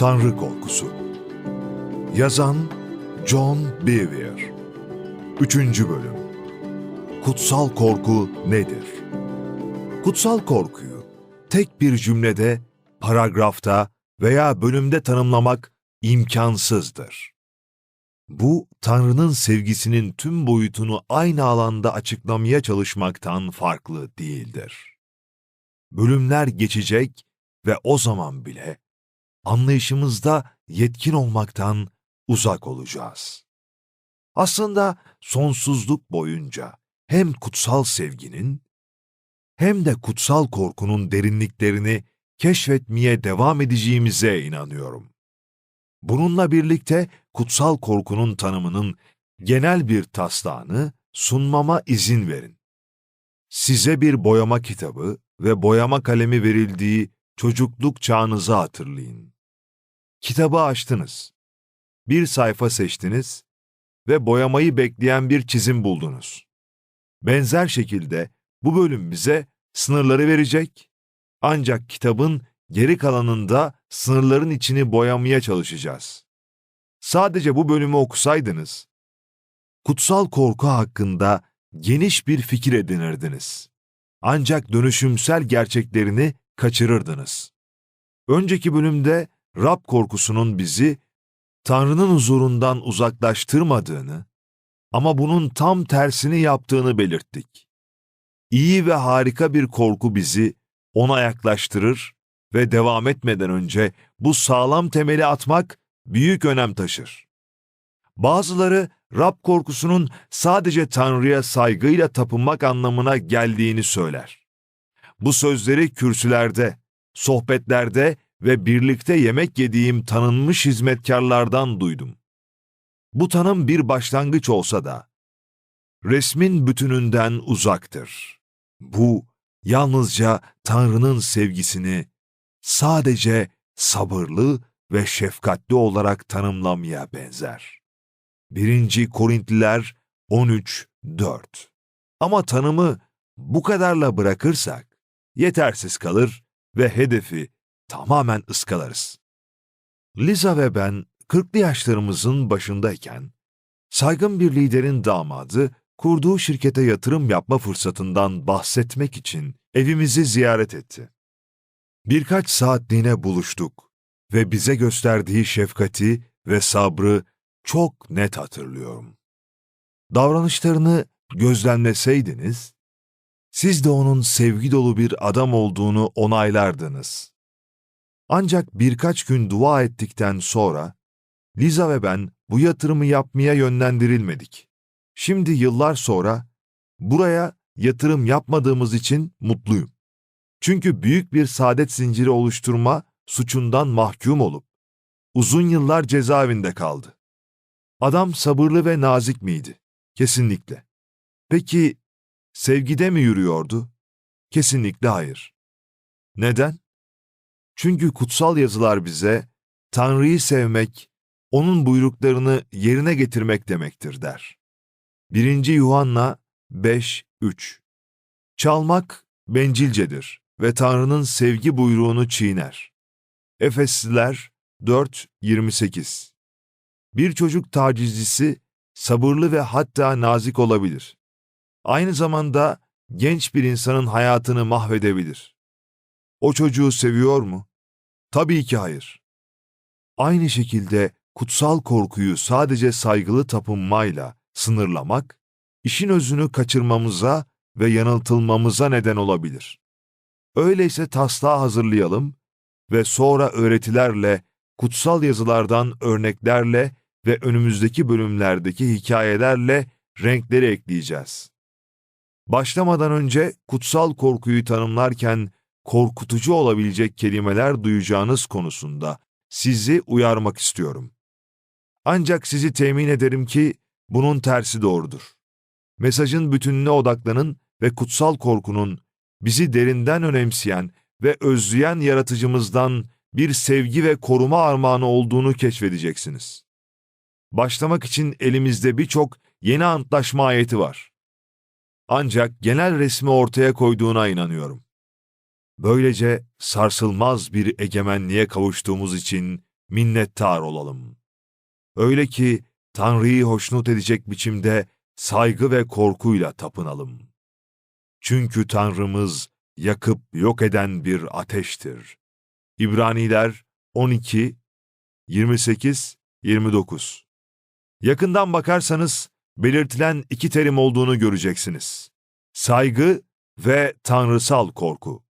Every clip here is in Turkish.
Tanrı Korkusu Yazan John Bevere 3. Bölüm Kutsal Korku Nedir? Kutsal korkuyu tek bir cümlede, paragrafta veya bölümde tanımlamak imkansızdır. Bu, Tanrı'nın sevgisinin tüm boyutunu aynı alanda açıklamaya çalışmaktan farklı değildir. Bölümler geçecek ve o zaman bile anlayışımızda yetkin olmaktan uzak olacağız. Aslında sonsuzluk boyunca hem kutsal sevginin hem de kutsal korkunun derinliklerini keşfetmeye devam edeceğimize inanıyorum. Bununla birlikte kutsal korkunun tanımının genel bir taslağını sunmama izin verin. Size bir boyama kitabı ve boyama kalemi verildiği çocukluk çağınızı hatırlayın. Kitabı açtınız. Bir sayfa seçtiniz ve boyamayı bekleyen bir çizim buldunuz. Benzer şekilde bu bölüm bize sınırları verecek ancak kitabın geri kalanında sınırların içini boyamaya çalışacağız. Sadece bu bölümü okusaydınız, kutsal korku hakkında geniş bir fikir edinirdiniz. Ancak dönüşümsel gerçeklerini kaçırırdınız. Önceki bölümde Rab korkusunun bizi Tanrı'nın huzurundan uzaklaştırmadığını ama bunun tam tersini yaptığını belirttik. İyi ve harika bir korku bizi ona yaklaştırır ve devam etmeden önce bu sağlam temeli atmak büyük önem taşır. Bazıları Rab korkusunun sadece Tanrı'ya saygıyla tapınmak anlamına geldiğini söyler. Bu sözleri kürsülerde, sohbetlerde ve birlikte yemek yediğim tanınmış hizmetkarlardan duydum. Bu tanım bir başlangıç olsa da, resmin bütününden uzaktır. Bu, yalnızca Tanrı'nın sevgisini sadece sabırlı ve şefkatli olarak tanımlamaya benzer. 1. Korintliler 13-4 Ama tanımı bu kadarla bırakırsak, yetersiz kalır ve hedefi tamamen ıskalarız. Liza ve ben 40'lı yaşlarımızın başındayken, saygın bir liderin damadı kurduğu şirkete yatırım yapma fırsatından bahsetmek için evimizi ziyaret etti. Birkaç saatliğine buluştuk ve bize gösterdiği şefkati ve sabrı çok net hatırlıyorum. Davranışlarını gözlemleseydiniz, siz de onun sevgi dolu bir adam olduğunu onaylardınız. Ancak birkaç gün dua ettikten sonra, Liza ve ben bu yatırımı yapmaya yönlendirilmedik. Şimdi yıllar sonra buraya yatırım yapmadığımız için mutluyum. Çünkü büyük bir saadet zinciri oluşturma suçundan mahkum olup uzun yıllar cezaevinde kaldı. Adam sabırlı ve nazik miydi? Kesinlikle. Peki sevgide mi yürüyordu? Kesinlikle hayır. Neden? Çünkü kutsal yazılar bize Tanrı'yı sevmek, onun buyruklarını yerine getirmek demektir der. 1. Yuhanna 5.3 Çalmak bencilcedir ve Tanrı'nın sevgi buyruğunu çiğner. Efesliler 4.28 Bir çocuk tacizcisi sabırlı ve hatta nazik olabilir. Aynı zamanda genç bir insanın hayatını mahvedebilir. O çocuğu seviyor mu? Tabii ki hayır. Aynı şekilde kutsal korkuyu sadece saygılı tapınmayla sınırlamak, işin özünü kaçırmamıza ve yanıltılmamıza neden olabilir. Öyleyse taslağı hazırlayalım ve sonra öğretilerle, kutsal yazılardan örneklerle ve önümüzdeki bölümlerdeki hikayelerle renkleri ekleyeceğiz. Başlamadan önce kutsal korkuyu tanımlarken korkutucu olabilecek kelimeler duyacağınız konusunda sizi uyarmak istiyorum. Ancak sizi temin ederim ki bunun tersi doğrudur. Mesajın bütününe odaklanın ve kutsal korkunun bizi derinden önemseyen ve özleyen yaratıcımızdan bir sevgi ve koruma armağanı olduğunu keşfedeceksiniz. Başlamak için elimizde birçok yeni antlaşma ayeti var. Ancak genel resmi ortaya koyduğuna inanıyorum. Böylece sarsılmaz bir egemenliğe kavuştuğumuz için minnettar olalım. Öyle ki Tanrı'yı hoşnut edecek biçimde saygı ve korkuyla tapınalım. Çünkü Tanrımız yakıp yok eden bir ateştir. İbraniler 12, 28, 29 Yakından bakarsanız belirtilen iki terim olduğunu göreceksiniz. Saygı ve tanrısal korku.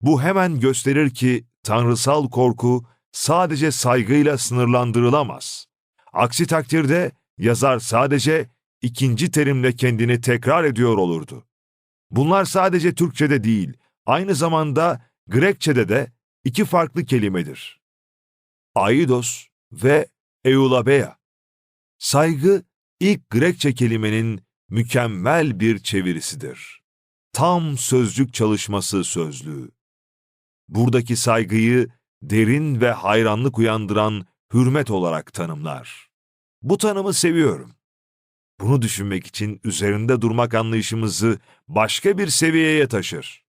Bu hemen gösterir ki tanrısal korku sadece saygıyla sınırlandırılamaz. Aksi takdirde yazar sadece ikinci terimle kendini tekrar ediyor olurdu. Bunlar sadece Türkçe'de değil, aynı zamanda Grekçe'de de iki farklı kelimedir. Aidos ve eulabeia. Saygı, ilk Grekçe kelimenin mükemmel bir çevirisidir. Tam sözcük çalışması sözlüğü. Buradaki saygıyı derin ve hayranlık uyandıran hürmet olarak tanımlar. Bu tanımı seviyorum. Bunu düşünmek için üzerinde durmak anlayışımızı başka bir seviyeye taşır.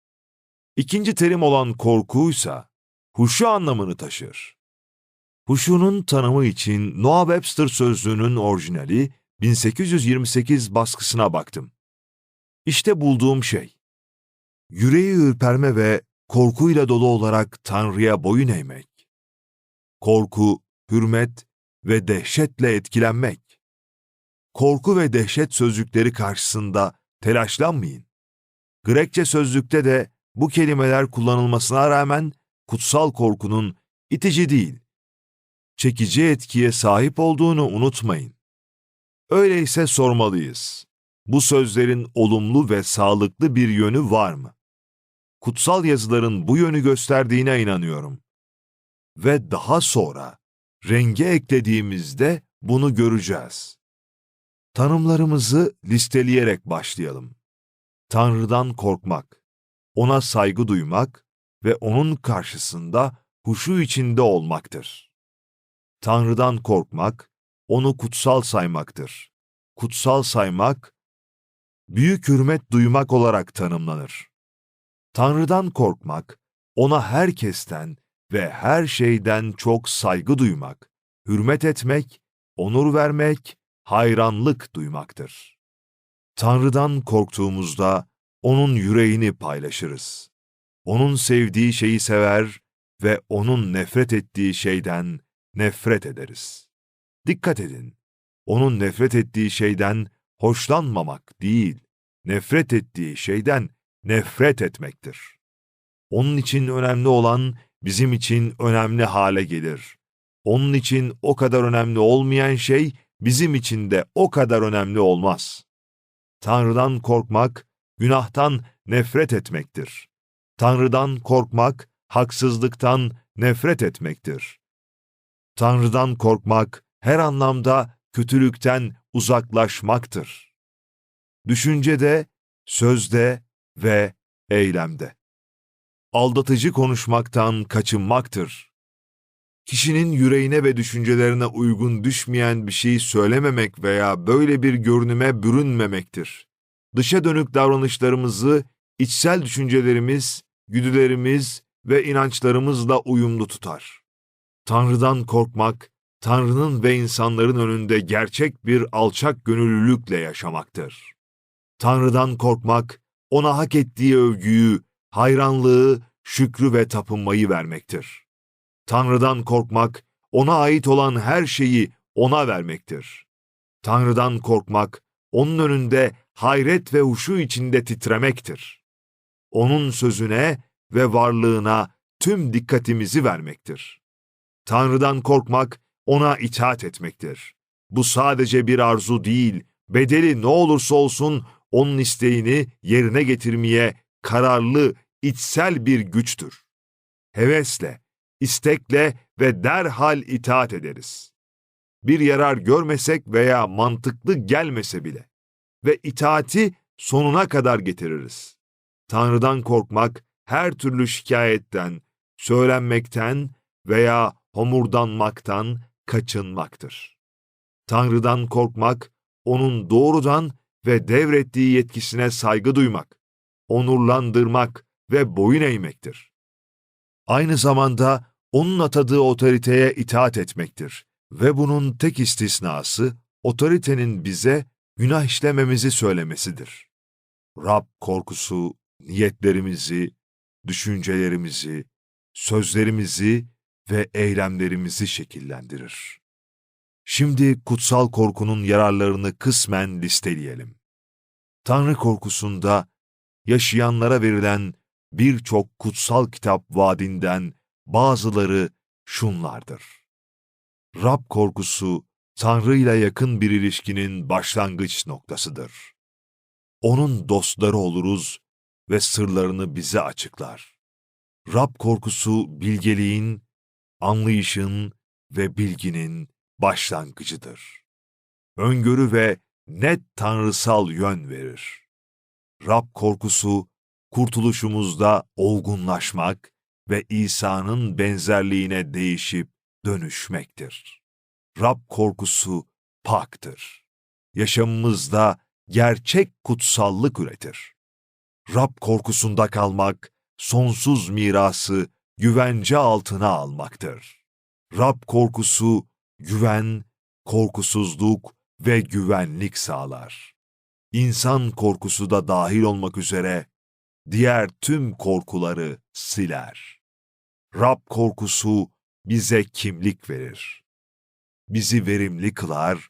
İkinci terim olan korkuysa huşu anlamını taşır. Huşunun tanımı için Noah Webster sözlüğünün orijinali 1828 baskısına baktım. İşte bulduğum şey. Yüreği ürperme ve korkuyla dolu olarak Tanrı'ya boyun eğmek. Korku, hürmet ve dehşetle etkilenmek. Korku ve dehşet sözcükleri karşısında telaşlanmayın. Grekçe sözlükte de bu kelimeler kullanılmasına rağmen kutsal korkunun itici değil, çekici etkiye sahip olduğunu unutmayın. Öyleyse sormalıyız. Bu sözlerin olumlu ve sağlıklı bir yönü var mı? Kutsal yazıların bu yönü gösterdiğine inanıyorum. Ve daha sonra renge eklediğimizde bunu göreceğiz. Tanımlarımızı listeleyerek başlayalım. Tanrı'dan korkmak, ona saygı duymak ve onun karşısında huşu içinde olmaktır. Tanrı'dan korkmak, onu kutsal saymaktır. Kutsal saymak, büyük hürmet duymak olarak tanımlanır. Tanrı'dan korkmak, ona herkesten ve her şeyden çok saygı duymak, hürmet etmek, onur vermek, hayranlık duymaktır. Tanrı'dan korktuğumuzda onun yüreğini paylaşırız. Onun sevdiği şeyi sever ve onun nefret ettiği şeyden nefret ederiz. Dikkat edin, onun nefret ettiği şeyden hoşlanmamak değil, nefret ettiği şeyden nefret etmektir. Onun için önemli olan bizim için önemli hale gelir. Onun için o kadar önemli olmayan şey bizim için de o kadar önemli olmaz. Tanrı'dan korkmak, günahtan nefret etmektir. Tanrı'dan korkmak, haksızlıktan nefret etmektir. Tanrı'dan korkmak, her anlamda kötülükten uzaklaşmaktır. Düşüncede, sözde ve eylemde. Aldatıcı konuşmaktan kaçınmaktır. Kişinin yüreğine ve düşüncelerine uygun düşmeyen bir şey söylememek veya böyle bir görünüme bürünmemektir. Dışa dönük davranışlarımızı içsel düşüncelerimiz, güdülerimiz ve inançlarımızla uyumlu tutar. Tanrı'dan korkmak, Tanrı'nın ve insanların önünde gerçek bir alçak gönüllülükle yaşamaktır. Tanrı'dan korkmak, ona hak ettiği övgüyü, hayranlığı, şükrü ve tapınmayı vermektir. Tanrı'dan korkmak, ona ait olan her şeyi ona vermektir. Tanrı'dan korkmak, onun önünde hayret ve huşu içinde titremektir. Onun sözüne ve varlığına tüm dikkatimizi vermektir. Tanrı'dan korkmak, ona itaat etmektir. Bu sadece bir arzu değil, bedeli ne olursa olsun onun isteğini yerine getirmeye kararlı, içsel bir güçtür. Hevesle, istekle ve derhal itaat ederiz. Bir yarar görmesek veya mantıklı gelmese bile ve itaati sonuna kadar getiririz. Tanrı'dan korkmak her türlü şikayetten, söylenmekten veya homurdanmaktan kaçınmaktır. Tanrı'dan korkmak, onun doğrudan ve devrettiği yetkisine saygı duymak, onurlandırmak ve boyun eğmektir. Aynı zamanda onun atadığı otoriteye itaat etmektir. Ve bunun tek istisnası, otoritenin bize günah işlememizi söylemesidir. Rab korkusu, niyetlerimizi, düşüncelerimizi, sözlerimizi ve eylemlerimizi şekillendirir. Şimdi kutsal korkunun yararlarını kısmen listeleyelim. Tanrı korkusunda yaşayanlara verilen birçok kutsal kitap vaadinden bazıları şunlardır. Rab korkusu, Tanrı ile yakın bir ilişkinin başlangıç noktasıdır. Onun dostları oluruz ve sırlarını bize açıklar. Rab korkusu bilgeliğin, anlayışın ve bilginin başlangıcıdır. Öngörü ve net tanrısal yön verir. Rab korkusu, kurtuluşumuzda olgunlaşmak ve İsa'nın benzerliğine değişip dönüşmektir. Rab korkusu paktır. Yaşamımızda gerçek kutsallık üretir. Rab korkusunda kalmak, sonsuz mirası güvence altına almaktır. Rab korkusu, güven, korkusuzluk ve güvenlik sağlar. İnsan korkusu da dahil olmak üzere diğer tüm korkuları siler. Rab korkusu bize kimlik verir. Bizi verimli kılar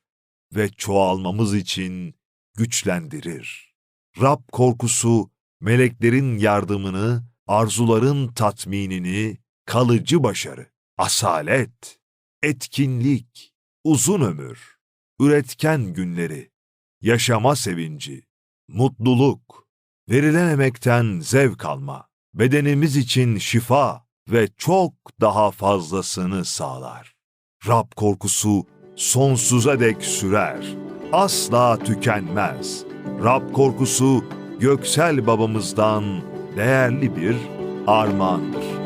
ve çoğalmamız için güçlendirir. Rab korkusu meleklerin yardımını, arzuların tatminini, kalıcı başarı, asalet, etkinlik, uzun ömür, üretken günleri, yaşama sevinci, mutluluk, verilen emekten zevk alma, bedenimiz için şifa ve çok daha fazlasını sağlar. Rab korkusu sonsuza dek sürer, asla tükenmez. Rab korkusu göksel babamızdan değerli bir armağandır.